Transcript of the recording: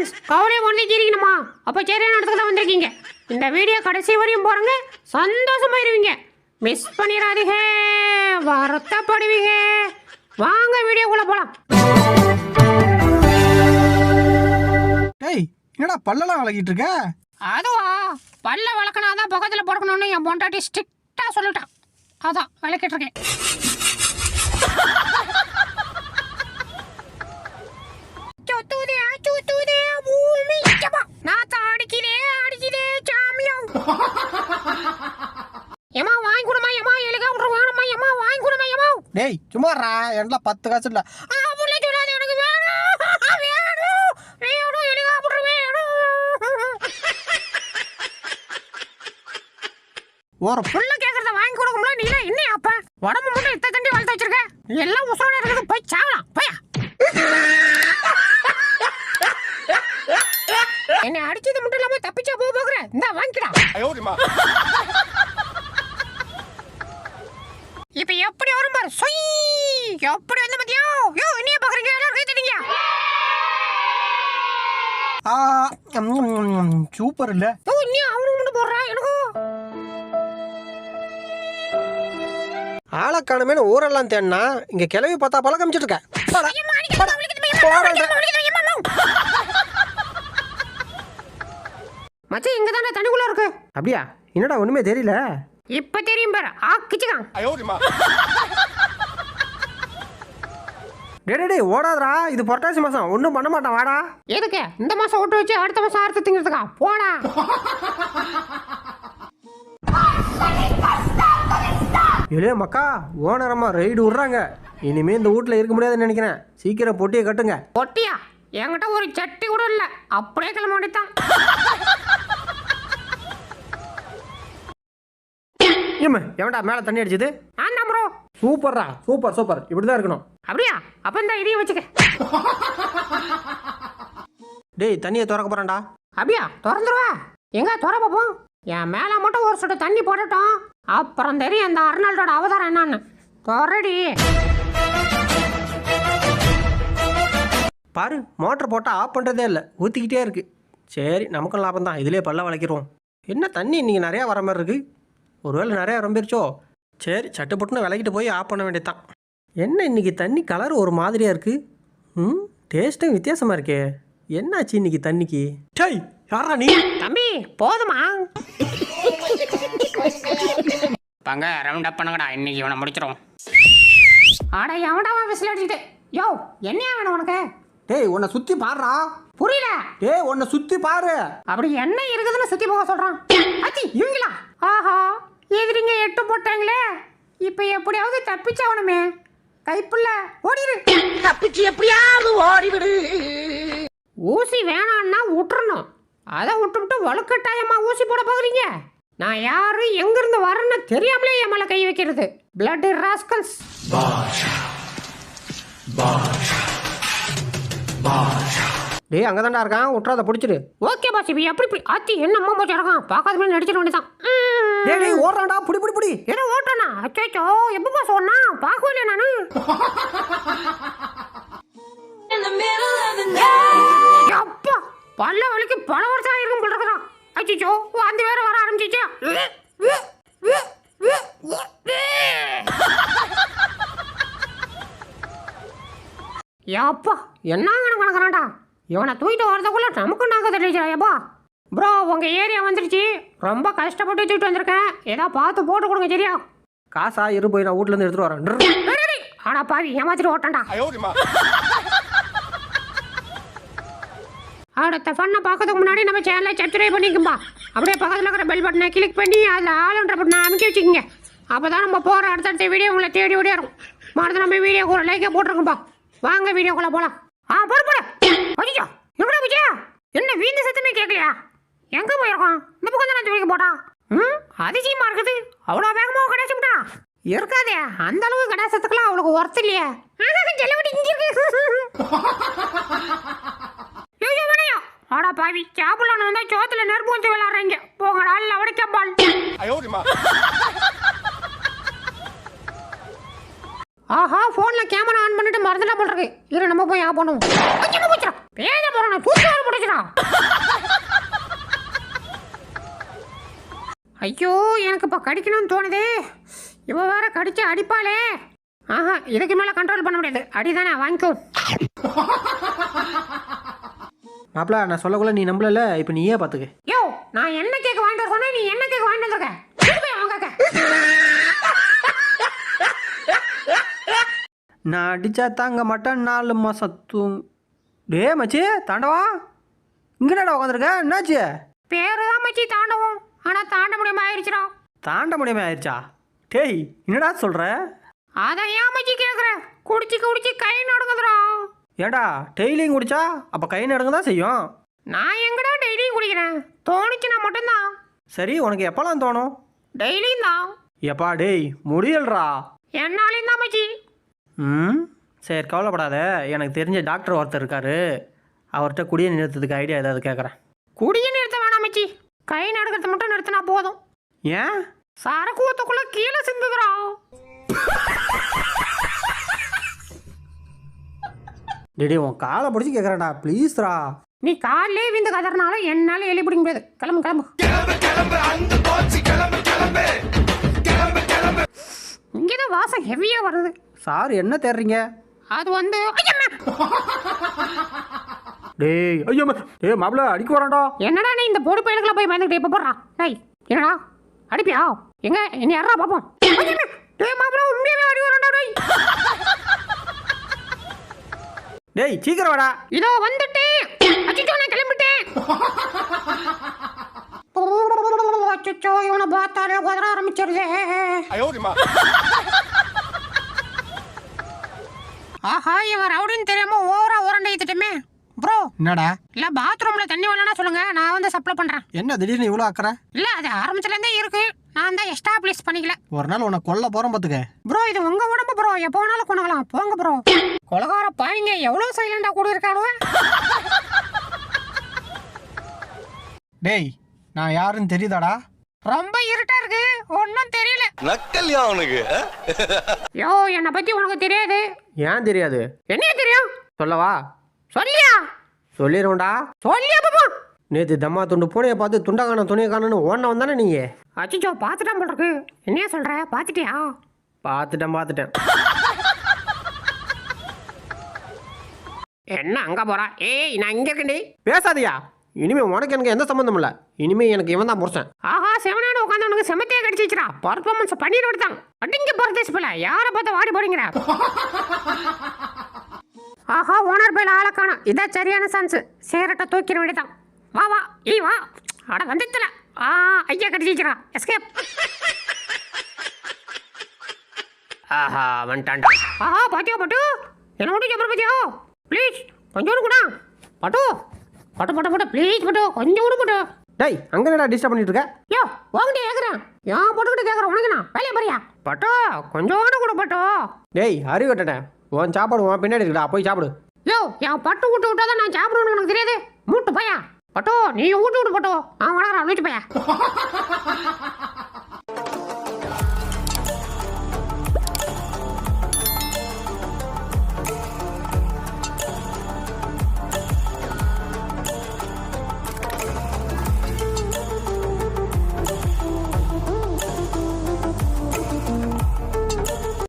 Friends கவலையை ஒன்றே தீரிக்கணுமா அப்போ சரியான இடத்துக்கு தான் வந்திருக்கீங்க. இந்த வீடியோ கடைசி வரையும் பாருங்க சந்தோஷமாயிருவீங்க. மிஸ் பண்ணிடாதீங்க வருத்தப்படுவீங்க. வாங்க வீடியோக்குள்ள போலாம். டேய் என்னடா பல்லெல்லாம் விளக்கிட்டு இருக்க? அதுவா பல்ல வளர்க்கணும் தான் பக்கத்தில் படுக்கணும்னு என் பொண்டாட்டி ஸ்ட்ரிக்டாக சொல்லிட்டான் அதான் விளக்கிட்டு இருக்கேன். வேணும், வேணும், பத்து காசு இல்லை. ஒரு புள்ள கேக்குறத வாங்கி கொடுக்கும்ல நீ எல்லாம் என்ன அப்ப? உடம்பு மட்டும் இத்த தண்டி வளர்த்து வச்சிருக்க? எல்லாம் உசோட இருக்குது போய் சாவலாம் போயா. என்னை அடிச்சது மட்டும் இல்லாம தப்பிச்சா போக போகிறேன் இந்த வாங்கிடா இப்ப எப்படி வரும் பாரு. சொய். எப்படி வந்து மதியோ யோ என்னைய பாக்குறீங்க எல்லாரும் கை தட்டிங்க சூப்பர் இல்லை. யோ நீ அவனுக்கு மட்டும் போடுறா? எனக்கும் ஆளை காணுமேனு ஊரெல்லாம் தேடினா இங்க கிளவி பார்த்தா பழக்கம் காமிச்சிட்டு இருக்க. போடா, ஐயம்மா, அடிக்காத, போடா, வலிக்குது, ஐயம்மா, போடா. வலிக்குது, வலிக்குது, ஐயம்மா, அம்மா. மச்சான் இங்க தானே தண்ணிக்குள்ள இருக்கு. அப்படியா? என்னடா ஒண்ணுமே தெரியல. இப்ப தெரியும் பாரு ஆ கிச்சுக்கான் டேய் டேய், டேய் ஓடாதடா. இது புரட்டாசி மாசம். ஒன்றும் பண்ண மாட்டான். வாடா. எதுக்கு? இந்த மாசம் ஓட்டு வச்சு அடுத்த மாசம் அறுத்து திங்கிறதுக்கா? போடா. இல்லையே மக்கா? ஓனரம்மா ரைடு விட்றாங்க. இனிமே இந்த வீட்டில் இருக்க முடியாதுன்னு நினைக்கிறேன். சீக்கிரம் பொட்டியை கட்டுங்க. பொட்டியா? என்கிட்ட ஒரு சட்டி கூட இல்ல. அப்படியே கிளம்ப வேண்டியதான் ஏம்மா எவன்டா மேலே தண்ணி அடிச்சது? நான் தான் ப்ரோ சூப்பர்ரா சூப்பர் சூப்பர். இப்படி தான் இருக்கணும். அப்படியா? அப்ப இந்த இதையும் வச்சுக்க. டேய் தண்ணியை திறக்க போறான்டா. அப்படியா? திறந்துருவா. எங்க திற பாப்போம். என் மேல மட்டும் ஒரு சொட்டு தண்ணி போடட்டும். அப்புறம் தெரியும் அந்த அர்னால்டோட அவதாரம் என்னன்னு. திறடி. பாரு மோட்டர் போட்டால் ஆஃப் பண்ணுறதே இல்லை. ஊற்றிக்கிட்டே இருக்கு. சரி நமக்கும் லாபம் தான் இதிலே பல்ல வளைக்கிறோம் என்ன தண்ணி இன்னைக்கு நிறையா வர மாதிரி இருக்கு? ஒருவேளை நிறையா ரொம்பிருச்சோ சரி சட்டு புட்டுன்னு விளக்கிட்டு போய் ஆஃப் பண்ண வேண்டியதுதான். என்ன இன்னைக்கு தண்ணி கலர் ஒரு மாதிரியாக இருக்கு? ம் டேஸ்ட்டும் வித்தியாசமாக இருக்கே. என்னாச்சு இன்னைக்கு தண்ணிக்கு? டேய் யாரா நீ? தம்பி போதுமா? பங்க ரவுண்ட் அப் பண்ணுங்கடா. இன்னைக்கு இவனை முடிச்சிடும் ஆடா எவன்டா விசில் அடிச்சுட்டு யோ என்னையா வேணும் உனக்கு? டேய் உன்னை சுற்றி பாடுறா புரியல. டேய் உன்னை சுற்றி பாரு. அப்படி என்ன இருக்குதுன்னு சுத்தி போக சொல்றான். அச்சி இவங்களா? ஆஹா. எதிரிங்க எட்டு போட்டாங்களே? இப்ப எப்படியாவது தப்பிச்சாவணுமே கைப்புள்ள ஓடிரு. தப்பிச்சு எப்படியாவது ஓடிவிடு. ஊசி வேணான்னா விட்டுறணும் அதை விட்டுவிட்டு வலுக்கட்டாயமா ஊசி போட போகிறீங்க? நான் யாரு எங்கிருந்து வரேன்னு தெரியாமலே என் மேல கை வைக்கிறது. பிளட் ராஸ்கல்ஸ் டேய் அங்கே தான்டா இருக்கான். விட்றாத பிடிச்சிரு ஓகே பாஸ் இப்ப எப்படி இப்படி ஆத்தி என்ன அம்மா போச்சு இருக்கான் பார்க்காத மாதிரி நடிச்சிட வேண்டியதான் டேய் டேய் ஓடுறான்டா. புடி புடி புடி. ஏதோ ஓட்டனா அச்சோ எப்பப்பா சொன்னா பார்க்கவே நானு? அப்பா பல்ல வலிக்கு பல வருஷம் ஆயிருக்கும் போல இருக்குதான். அச்சோ அந்த வேற வர ஆரம்பிச்சிச்சா அப்பா என்ன கணக்கணக்கறான்டா இவனை தூக்கிட்டு வரதுக்குள்ள நமக்கு நாங்க தெரிஞ்சாயப்பா ப்ரோ உங்க ஏரியா வந்துருச்சு. ரொம்ப கஷ்டப்பட்டு தூக்கிட்டு வந்திருக்கேன். ஏதோ பார்த்து போட்டு கொடுங்க சரியா? காசா இரு போய் நான் வீட்ல இருந்து எடுத்துட்டு வரேன். ட்ரு. டேய், டேய், டேய். ஆனா பாவி ஏமாத்திட்டு ஓட்டண்டா. அடுத்த ஃபன்னை பார்க்கறதுக்கு முன்னாடி நம்ம சேனலை சப்ஸ்கிரைப் பண்ணிக்கும்பா. அப்படியே பக்கத்தில் இருக்கிற பெல் பட்டனை கிளிக் பண்ணி அதில் ஆளுன்ற பட்டனை அமைக்க வச்சுக்கோங்க. அப்போ தான் நம்ம போகிற அடுத்தடுத்த வீடியோ உங்களை தேடி இருக்கும் மறந்து நம்ம வீடியோ கூட லைக்கே போட்டிருக்கோம்பா. வாங்க வீடியோக்குள்ளே போகலாம் ஆ போடு போடு. அஜிச்சோ எங்கடா போச்சியா என்ன வீந்து சத்தமே கேட்கலையா எங்கே போயிருக்கோம் இந்த பக்கம் தானே தூக்கி போட்டா? ம் அதிசயமாக இருக்குது. அவ்வளோ வேகமாக கிடைச்சுட்டா இருக்காதே அந்த அளவு கடாசத்துக்குலாம் அவளுக்கு ஒர்த்து இல்லையே. ஜெல்லவட்டி இங்கே இருக்கு. ஐயோ, வேணையா? அடா பாவி சாப்பிடலாம் வந்தா சோத்துல நெருப்பு வச்சு விளாடுறீங்க போங்கடா இல்ல அவடைக்க பால். ஆஹா ஃபோனில் கேமரா ஆன் பண்ணிட்டு மறந்துட்டா போல இருக்கு. இரு நம்ம போய் ஆன் பண்ணுவோம். பேத வரணும் தூக்கி வர முடிச்சுடா ஐயோ எனக்கு இப்போ கடிக்கணும்னு தோணுதே. இவ வேற கடிச்சு அடிப்பாளே. ஆஹா இதுக்கு மேலே கண்ட்ரோல் பண்ண முடியாது. அடிதானே வாங்கிக்கோ. மாப்பிள நான் சொல்லக்குள்ள நீ நம்பலல இப்போ நீயே பார்த்துக்க யோ நான் என்ன கேக் வாங்கிட்டு வர சொன்னா நீ என்ன கேக் வாங்கிட்டு வந்திருக்க? நான் அடிச்சா தாங்க மாட்டேன் நாலு மாதம் தூங் டே மச்சி தாண்டவா? இங்கே என்னடா உட்காந்துருக்க என்னாச்சு? பேரு தான் மச்சி தாண்டவும். ஆனா தாண்ட முடியாம ஆயிடுச்சுடா தாண்ட முடியாம ஆயிடுச்சா டேய் என்னடா சொல்கிற அதான் ஏன் மச்சி கேக்குற? குடிச்சு குடிச்சு கை நடுங்குதுடா. ஏடா டெய்லியும் குடிச்சா? அப்போ கை நடுங்க தான் செய்யும். நான் எங்கடா டெய்லியும் குடிக்கிறேன்? தோணுச்சுன்னா மட்டும்தான். சரி உனக்கு எப்போல்லாம் தோணும்? டெய்லியும் தான் எப்பா டேய் முடியல்றா. என்னாலையும் தான் மச்சி. ம்? சரி கவலைப்படாத. எனக்கு தெரிஞ்ச டாக்டர் ஒருத்தர் இருக்காரு. அவர்கிட்ட குடியை நிறுத்ததுக்கு ஐடியா ஏதாவது கேட்குறேன் குடிய நிறுத்த வேணாம் மச்சி கை நடுக்கிறத மட்டும் நிறுத்தினா போதும். ஏன்? சரக்கு ஊத்துக்குள்ள கீழே சிந்துதுடா. டேடி உன் காலை பிடிச்சி கேட்குறேன்டா ப்ளீஸ்ரா நீ காலையே விந்து கதறனால என்னால எலி பிடிக்க முடியாது. கிளம்பு கிளம்பு. இங்கேதான் வாசம் ஹெவியா வருது. சார் என்ன தேடுறீங்க? அது வந்து! டேய் ஐயோ டேய் மாப்பிள்ள அடிக்க வரான்டா. என்னடா நீ இந்த பொடி பையனுக்குள்ள போய் பயந்துக்கிட்டு எப்ப போடுறா? டேய் என்னடா? அடிப்பியா? எங்க? என்ன யாரா பாப்போம்! டேய் மாப்பிள உண்மையிலே அடி வரண்டா டேய். டேய் சீக்கிரம் வாடா. இதோ வந்துட்டேன். அச்சோ நான் கிளம்பிட்டேன். அச்சோ இவனை பார்த்தாலே உதற ஆரம்பிச்சிருதே. ஆஹா இவன் ரவுடின்னு தெரியாம ஓவரா உரண்டை ஏத்துட்டுமே ப்ரோ என்னடா? இல்ல பாத்ரூம்ல தண்ணி வரலன்னா சொல்லுங்க நான் வந்து சப்ளை பண்றேன். என்ன திடீர்னு இவ்வளோ அக்கறை? இல்ல அது ஆரம்பத்துல இருந்தே இருக்கு. நான் தான் எஸ்டாப்ளிஷ் பண்ணிக்கல. ஒரு நாள் உன்னை கொல்ல போகிறோம் பார்த்துக்க ப்ரோ இது உங்க உடம்பு ப்ரோ. எப்போ வேணாலும் கொண்டுக்கலாம் போங்க ப்ரோ. கொலகார பாய்ங்க எவ்வளவு சைலண்டா கூட இருக்கானு டேய் நான் யாருன்னு தெரியுதாடா? ரொம்ப இருட்டா இருக்கு. ஒன்றும் தெரியல. நக்கல்யா அவனுக்கு. யோ என்னை பத்தி உனக்கு தெரியாது. ஏன் தெரியாது? என்ன தெரியும்? சொல்லவா? சொல்லியா? சொல்லிடுவோம்டா சொல்லியா பாப்பா. நேற்று தம்மா துண்டு பூனையை பார்த்து துண்டா காணும் துணியை காணும்னு ஓடின வந்தானே நீங்கள் அச்சிச்சோ பார்த்துட்டான் போல இருக்கு. என்னையா சொல்ற? பார்த்துட்டியா? பார்த்துட்டேன் பார்த்துட்டேன். என்ன அங்க போறா? ஏய் நான் இங்க இருக்கேன்டி. பேசாதியா. இனிமே உனக்கு எனக்கு எந்த சம்மந்தம் இல்லை. இனிமே எனக்கு இவன் தான் புருஷன். ஆஹா செவனான உட்காந்து உனக்கு செமத்தையே கடிச்சிச்சுடா பர்ஃபார்மன்ஸ் பண்ணிட்டு விடுதான் அடிங்க பரதேஷ் போல. யாரை பார்த்து வாடி போறீங்க ஆஹா ஓனர் பேல ஆளை காணோம். இதான் சரியான சான்ஸ் சேரட்டை தூக்கிட வேண்டியதான் வா வா. ஏய் வா. அட வந்துட்டல ஆ ஐயா கடிச்சிச்சுடா எஸ்கேப் ஆஹா வந்துட்டான்டா ஆஹா பாத்தியா பட்டு? என்ன மட்டும் ஜபர் பாத்தியா? ப்ளீஸ் கொஞ்சோண்டு கூட. பட்டு. பட்டு பட்டு பட்டு ப்ளீஸ் பட்டு கொஞ்சம் கூட பட்டு. டேய் அங்கே என்னடா டிஸ்டர்ப் பண்ணிட்டு இருக்க யோ உங்ககிட்ட கேட்குறேன் ஏன் போட்டுக்கிட்டு கேட்குறேன் உனக்கு நான் வேலையை பாரியா? பட்டு கொஞ்சோண்டு கூட பட்டு. டேய் அறிவு கட்டணேன் உன் சாப்பாடு உன் பின்னாடி இருக்குடா. போய் சாப்பிடு. யோ என் பட்டு விட்டு விட்டா தான் நான் சாப்பிடணும்னு உனக்கு தெரியாது. மூட்டு பையா? பட்டு நீ ஊட்டு விட்டு பட்டு. நான் வளர்க்குறேன் லூச்சு பையா?